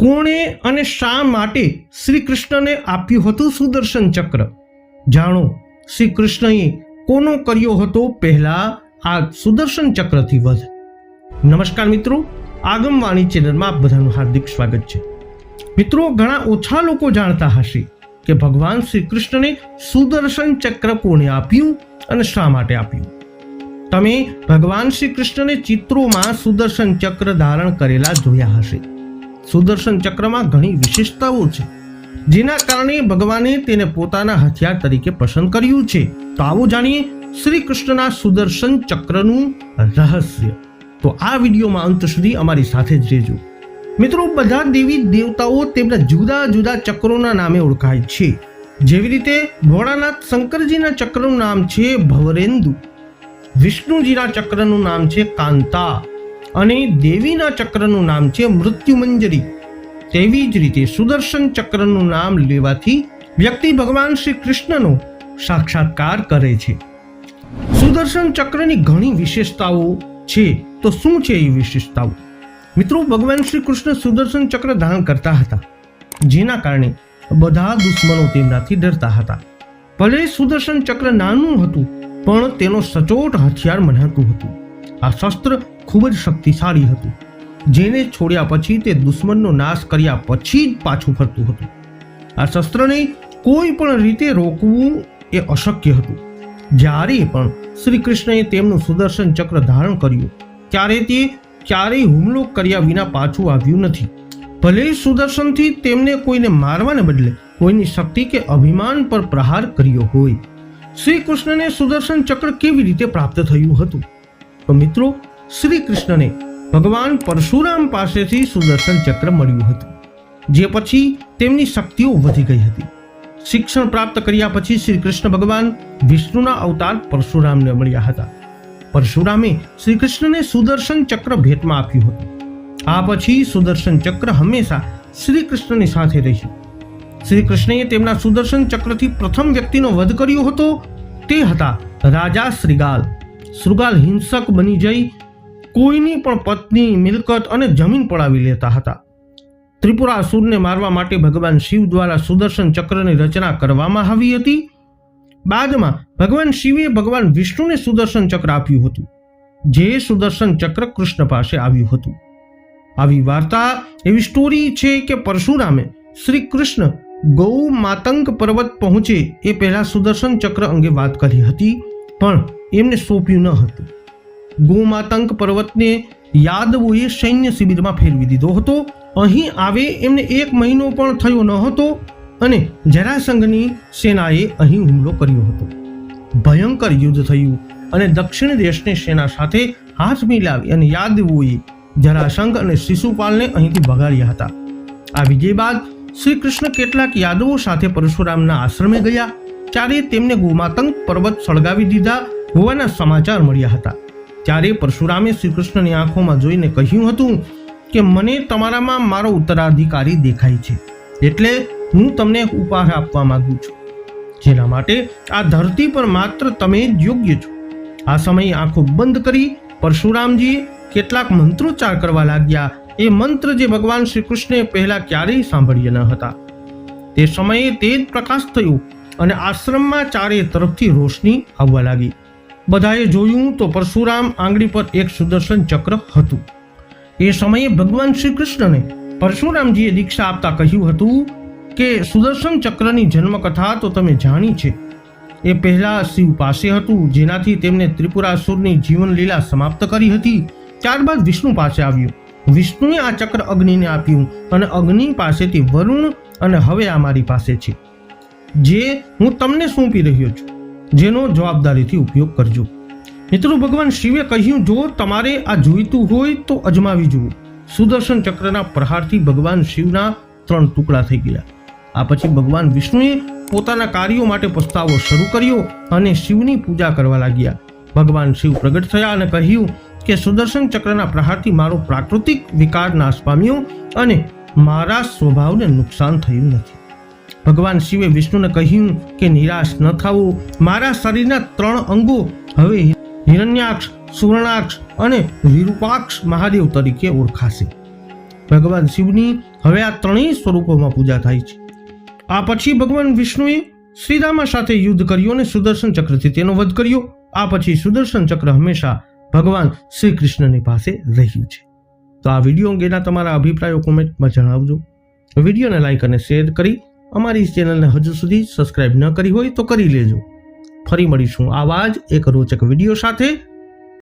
કોણે અને શા માટે શ્રી કૃષ્ણને આપ્યું હતું સુદર્શન ચક્ર? જાણો શ્રી કૃષ્ણએ કોનો કર્યો હતો પહેલા? આ સુદર્શન ચક્રથી વધ. નમસ્કાર મિત્રો, આગમવાણી ચેનલમાં આપ બધાનું હાર્દિક સ્વાગત છે. મિત્રો, ઘણા ઓછા લોકો જાણતા હશે કે ભગવાન શ્રી કૃષ્ણને સુદર્શન ચક્ર કોણે આપ્યું અને શા માટે આપ્યું. તમે ભગવાન શ્રી કૃષ્ણને ચિત્રોમાં સુદર્શન ચક્ર ધારણ કરેલા જોયા હશે. સુદર્શન ચક્રમાં ઘણી વિશેષતાઓ છે, જેના કારણે ભગવાને તેને પોતાના હથિયાર તરીકે પસંદ કર્યું છે. તો આવો જાણીએ શ્રી કૃષ્ણના સુદર્શન ચક્રનું રહસ્ય. તો આ વિડીયોમાં અંત સુધી અમારી સાથે જ રહેજો. મિત્રો, બધા દેવી દેવતાઓ તેમના જુદા જુદા ચક્રોના નામે ઓળખાય છે. જેવી રીતે ભોળાનાથ શંકરજીના ચક્રનું નામ છે ભવરેન્દુ. વિષ્ણુજીના ચક્રનું નામ છે કાંતા. અને દેવીના ચક્રનું નામ છે મૃત્યુમંજરી. તેવી જ રીતે સુદર્શન ચક્રનું નામ લેવાથી વ્યક્તિ ભગવાન શ્રી કૃષ્ણનો સાક્ષાત્કાર કરે છે. સુદર્શન ચક્રની ઘણી વિશેષતાઓ છે તો શું છે એ વિશેષતાઓ? મિત્રો, ભગવાન શ્રી કૃષ્ણ સુદર્શન ચક્ર ધારણ કરતા હતા, જેના કારણે બધા દુશ્મનો તેમનાથી ડરતા હતા. ભલે સુદર્શન ચક્ર નાનું હતું, પણ તેનો સચોટ હથિયાર મનાતું હતું. આ શસ્ત્ર ખૂબ જ શક્તિશાળી હતું. જેને છોડ્યા પછી તે દુશ્મનનો નાશ કર્યા પછી જ પાછું ફરતું હતું. આ શસ્ત્રને કોઈ પણ રીતે રોકવું એ અશક્ય હતું. જ્યારે પણ શ્રી કૃષ્ણએ તેમનું સુદર્શન ચક્ર ધારણ કર્યું, ત્યારે તે ક્યારેય હુમલો કર્યા વિના પાછું આવ્યું નથી. ભલે સુદર્શનથી તેમને કોઈને મારવાને બદલે કોઈની શક્તિ કે અભિમાન પર પ્રહાર કર્યો હોય શ્રી કૃષ્ણને સુદર્શન ચક્ર કેવી રીતે પ્રાપ્ત થયું હતું? તો મિત્રો શ્રી કૃષ્ણને ભગવાન પરશુરામ પાસેથી સુદર્શન ચક્ર મળ્યું હતું, જે પછી તેમની શક્તિઓ વધી ગઈ હતી. શિક્ષણ પ્રાપ્ત કર્યા પછી શ્રી કૃષ્ણ ભગવાન વિષ્ણુના અવતાર પરશુરામને મળ્યા હતા. પરશુરામે શ્રી કૃષ્ણને સુદર્શન ચક્ર ભેટમાં આપ્યું હતું. આ પછી સુદર્શન ચક્ર હંમેશા શ્રી કૃષ્ણની સાથે રહ્યું શ્રી કૃષ્ણએ તેમના સુદર્શન ચક્રથી પ્રથમ વ્યક્તિનો વધ કર્યો હતો, તે હતા રાજા શ્રીગાલ. શ્રુગાલ હિંસક બની જઈ કોઈની પણ પત્ની, મિલકત અને જમીન પડાવી લેતા હતા. ત્રિપુરાસુરને મારવા માટે ભગવાન શિવ દ્વારા સુદર્શન ચક્રની રચના કરવામાં આવી હતી. બાદમાં ભગવાન શિવે ભગવાન વિષ્ણુને સુદર્શન ચક્ર આપ્યું હતું, જે સુદર્શન ચક્ર કૃષ્ણ પાસે આવ્યું હતું. આવી વાર્તા, એવી સ્ટોરી છે કે પરશુરામે શ્રી કૃષ્ણ ગૌ માતંગ પર્વત પહોંચે એ પહેલા સુદર્શન ચક્ર અંગે વાત કરી હતી, પણ એમને સોંપ્યું ન હતું. ગૌ માતંગ પર્વતને યાદવોએ સૈન્ય શિબિરમાં ફેરવી દીધો હતો. અહીં આવે એમને એક મહિનો પણ થયો ન હતો અને જરાસંઘની સેનાએ અહીં હુમલો કર્યો હતો. ભયંકર યુદ્ધ થયું અને દક્ષિણ દેશની સેના સાથે હાથ મિલાવી અને યાદવોએ જરાસંઘ અને શિશુપાલને અહીંથી ભગાડ્યા હતા. આ વિજય બાદ શ્રી કૃષ્ણ કેટલાક યાદવો સાથે પરશુરામના આશ્રમે ગયા, ત્યારે તેમને ગોમાતંગ પર્વત સળગાવી દીધા હોવાના સમાચાર મળ્યા હતા. ત્યારે પરશુરામે શ્રી કૃષ્ણની આંખોમાં જોઈને કહ્યું હતું કે મને તમારામાં મારો ઉત્તરાધિકારી દેખાય છે. એટલે હું તમને ઉપહાર આપવા માંગુ છું. જેના માટે આ ધરતી પર માત્ર તમે જ યોગ્ય છો. આ સમયે આંખો બંધ કરી પરશુરામજીએ કેટલાક મંત્રોચ્ચાર કરવા લાગ્યા. એ મંત્ર જે ભગવાન શ્રી કૃષ્ણે પહેલા ક્યારેય સાંભળ્યા ન હતા. તે સમયે તે જ પ્રકાશ થયો અને આશ્રમમાં ચારે તરફથી રોશની આવવા લાગી. બધાએ જોયું તો પરશુરામ આંગળી પર એક સુદર્શન ચક્ર હતું. એ સમયે ભગવાન શ્રી કૃષ્ણને પરશુરામજીએ દીક્ષા આપતા કહ્યું હતું કે સુદર્શન ચક્રની જન્મકથા તો તમે જાણી છે. એ પહેલા શિવ પાસે હતું, જેનાથી તેમને ત્રિપુરાસુરની જીવનલીલા સમાપ્ત કરી હતી. ત્યારબાદ વિષ્ણુ પાસે આવ્યું. વિષ્ણુએ આ ચક્ર અગ્નિને આપ્યું અને અગ્નિ પાસેથી વરુણ અને હવે આ મારી પાસે છે. જે હું તમને સોંપી રહ્યો છું. જેનો જવાબદારીથી ઉપયોગ કરજો. મિત્રો, ભગવાન શિવે કહ્યું, જો તમારે આ જોઈતું હોય તો અજમાવી જુઓ. સુદર્શન ચક્રના પ્રહારથી ભગવાન શિવના ત્રણ ટુકડા થઈ ગયા આ પછી ભગવાન વિષ્ણુએ પોતાના કાર્યો માટે પસ્તાવો શરૂ કર્યો અને શિવની પૂજા કરવા લાગ્યા. ભગવાન શિવ પ્રગટ થયા અને કહ્યું કે, સુદર્શન ચક્રના પ્રહારથી મારો પ્રાકૃતિક વિકાર નાશ પામ્યો અને મારા સ્વભાવને નુકસાન થયું નથી. ભગવાન શિવે વિષ્ણુને કહ્યું કે નિરાશ ન થવું મારા શરીરના ત્રણ અંગો હવે હિરણ્યાક્ષ, સુવર્ણાક્ષ અને વિરૂપાક્ષ મહાદેવ તરીકે ઓળખાશે. ભગવાન શિવની હવે આ ત્રણેય સ્વરૂપોમાં પૂજા થાય છે. આ પછી ભગવાન વિષ્ણુએ શ્રીરામા સાથે યુદ્ધ કર્યું અને સુદર્શન ચક્રથી તેનો વધ કર્યો. આ પછી સુદર્શન ચક્ર હંમેશા ભગવાન શ્રી કૃષ્ણની પાસે રહ્યું છે. તો આ વીડિયો અંગેના તમારા અભિપ્રાયો કોમેન્ટમાં જણાવજો. વિડીયોને લાઈક અને શેર કરી અમારી ચેનલને હજુ સુધી સબસ્ક્રાઇબ ન કરી હોય તો કરી લેજો. ફરી મળીશું આવા જ એક રોચક વીડિયો સાથે.